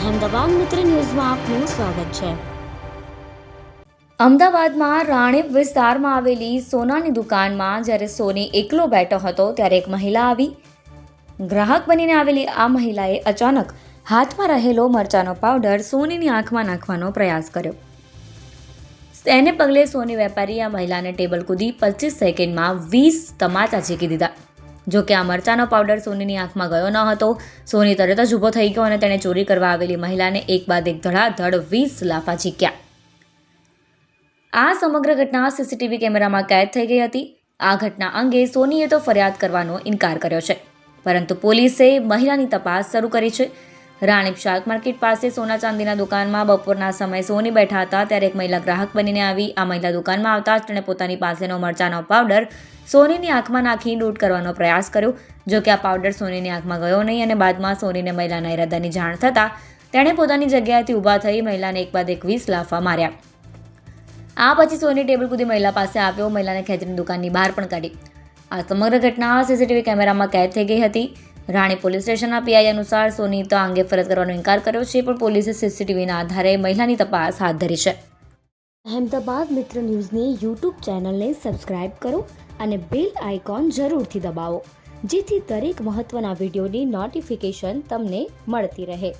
અહેમદાબાદ મિત્ર ન્યૂઝમાં આપનું સ્વાગત છે. અમદાવાદમાં રાણીપ વિસ્તારમાં આવેલી સોનાની દુકાનમાં જ્યારે સોની એકલો બેઠો હતો ત્યારે એક મહિલા આવી. ગ્રાહક બનીને આવેલી આ મહિલાએ અચાનક હાથમાં રહેલો મરચાનો પાવડર સોનીની આંખમાં નાખવાનો પ્રયાસ કર્યો. તેને પગલે સોની વેપારી આ મહિલાને ટેબલ કૂદી પચીસ સેકન્ડમાં વીસ તમાચા ઝીકી દીધા. જો કે આ મરચાનો પાવડર સોનીની આંખમાં ગયો ન હતો. સોની તરત જ ઊભો થઈ ગયો અને તેણે ચોરી કરવા આવેલી મહિલાને એક બાદ એક ધડાધડ વીસ લાફા ઝીક્યા આ સમગ્ર ઘટના સીસીટીવી કેમેરામાં કેદ થઈ ગઈ હતી. આ ઘટના અંગે સોનીએ તો ફરિયાદ કરવાનો ઇનકાર કર્યો છે. પરંતુ પોલીસે મહિલાની તપાસ શરૂ કરી છે. રાણીપ શાક માર્કેટ પાસે સોના ચાંદીના દુકાનમાં બપોરના સમયે સોની બેઠા હતા ત્યારે એક મહિલા ગ્રાહક બનીને આવી. આ મહિલા દુકાનમાં આવતા જ તેણે પોતાની પાસેનો મરચાનો પાવડર સોનીની આંખમાં નાખી લૂંટ કરવાનો પ્રયાસ કર્યો. જો કે આ પાવડર સોનીની આંખમાં ગયો નહીં અને બાદમાં સોનીને મહિલાના ઇરાદાની જાણ થતાં તેણે પોતાની જગ્યાએથી ઊભા થઈ મહિલાને એક બાદ એક વીસ લાફા માર્યા. આ પછી સોની ટેબલ કૂદી મહિલા પાસે આવ્યો. મહિલાને ખેંચીને દુકાનની બહાર પણ કાઢી. આ સમગ્ર ઘટના સીસીટીવી કેમેરામાં કેદ થઈ ગઈ હતી. રાણી પોલીસ સ્ટેશનના પીઆઈ અનુસાર સોની તો આ અંગે ફરજ કરવાનો ઇનકાર કર્યો છે, પણ પોલીસે સીસીટીવીના આધારે મહિલાની તપાસ હાથ ધરી છે. અહેમદાબાદ મિત્ર ન્યૂઝની યુટ્યુબ ચેનલને સબસ્ક્રાઇબ કરો અને બેલ આઇકોન જરૂરથી દબાવો, જેથી દરેક મહત્ત્વના વિડીયોની નોટિફિકેશન તમને મળતી રહે.